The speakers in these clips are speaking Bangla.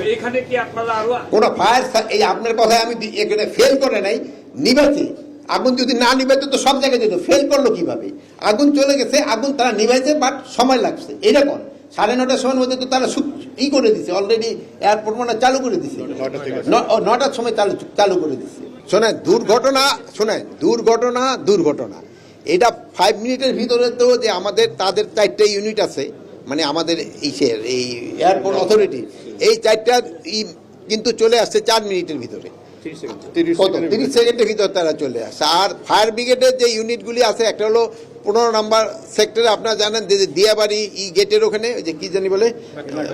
তো এখানে কি আপনারা আরও কোন ফায়ার এই আপনার কথায় আমি এখানে ফেল করে নাই। আগুন যদি না তো সব জায়গায় যেত। ফেল করল কীভাবে? আগুন চলে গেছে আগুন তারা নিভাইছে বাট সময় লাগছে। এরকম সাড়ে নটার সময়ের মধ্যে তো তারা ই করে দিছে। অলরেডি এয়ারপোর্ট মানে চালু করে দিছে। ন- নটার সময় চালু চালু করে দিছে। শোনেন দুর্ঘটনা শোনেন দুর্ঘটনা দুর্ঘটনা। এটা ফাইভ মিনিটের ভিতরে তো যে আমাদের তাদের চারটে ইউনিট আছে। মানে আমাদের ইসের এই এয়ারপোর্ট অথরিটি এই চারটা ই কিন্তু চলে আসছে চার মিনিটের ভিতরে। তিরিশ সেকেন্ডের ভিতর। তারা চলে আসে। আর ফায়ার ব্রিগেডের যে ইউনিটগুলি আছে একটা হলো পনেরো নাম্বার সেক্টরে আপনারা জানেন যে যে দিয়াবাড়ি ই গেটের ওখানে ওই যে কি জানি বলে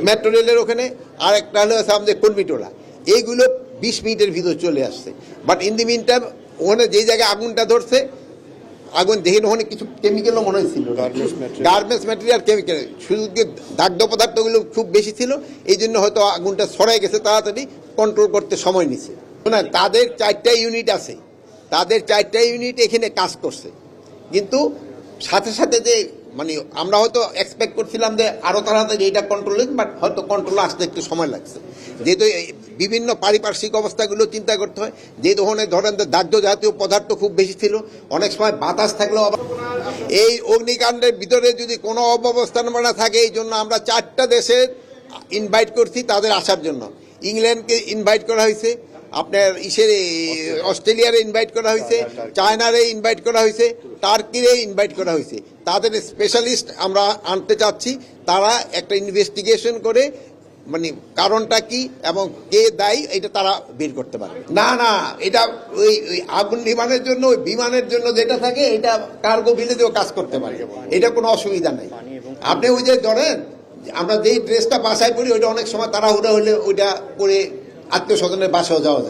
মেট্রো রেলের ওখানে আর একটা হলো আছে আমাদের কর্মীটোলা এইগুলো বিশ মিনিটের ভিতর চলে আসছে। But in the mean time ওখানে যেই জায়গায় আগুনটা ধরছে আগুন দেখে ওখানে কিছু কেমিক্যালও মনে হয়েছিল গার্মেন্টস ম্যাটেরিয়াল কেমিক্যাল শুধু যে দাগ্ধ পদার্থগুলো খুব বেশি ছিল এই জন্য হয়তো আগুনটা ছড়াই গেছে তাড়াতাড়ি কন্ট্রোল করতে সময় নিছে না তাদের চারটা ইউনিট আছে। তাদের চারটা ইউনিট এখানে কাজ করছে। কিন্তু সাথে সাথে যে মানে আমরা হয়তো এক্সপেক্ট করছিলাম যে আরও তাড়াতাড়ি এটা কন্ট্রোল বাট হয়তো কন্ট্রোল আসতে একটু সময় লাগছে। যেহেতু বিভিন্ন পারিপার্শ্বিক অবস্থাগুলো চিন্তা করতে হয় যে ধরনের ধরেন দাহ্য জাতীয় পদার্থ খুব বেশি ছিল, অনেক সময় বাতাস থাকলেও আবার এই অগ্নিকাণ্ডের ভিতরে যদি কোনো অব্যবস্থাপনা থাকে, এই জন্য আমরা চারটা দেশের ইনভাইট করছি তাদের আসার জন্য। ইংল্যান্ডকে ইনভাইট করা হয়েছে আপনার ইসের অস্ট্রেলিয়ারে। ইনভাইট করা হয়েছে চায়নারে ইনভাইট করা হয়েছে টার্কিরে ইনভাইট করা হয়েছে। তাদের স্পেশালিস্ট আমরা আনতে চাচ্ছি তারা একটা ইনভেস্টিগেশন করে মানে কারণটা কি এবং কে দায়ী এটা তারা বের করতে পারে না না এটা ওই ওই আগুন বিমানের জন্য ওই বিমানের জন্য যেটা থাকে এটা কার্গো ভিলেজেও কাজ করতে পারে। এটা কোনো অসুবিধা নেই। আপনি ওই যে ধরেন আমরা যেই ড্রেসটা বাসায় পরি ওইটা অনেক সময় তারা উড়ে হলে ওইটা পরে আত্মীয় স্বজনের বাসাও যাওয়া যায়।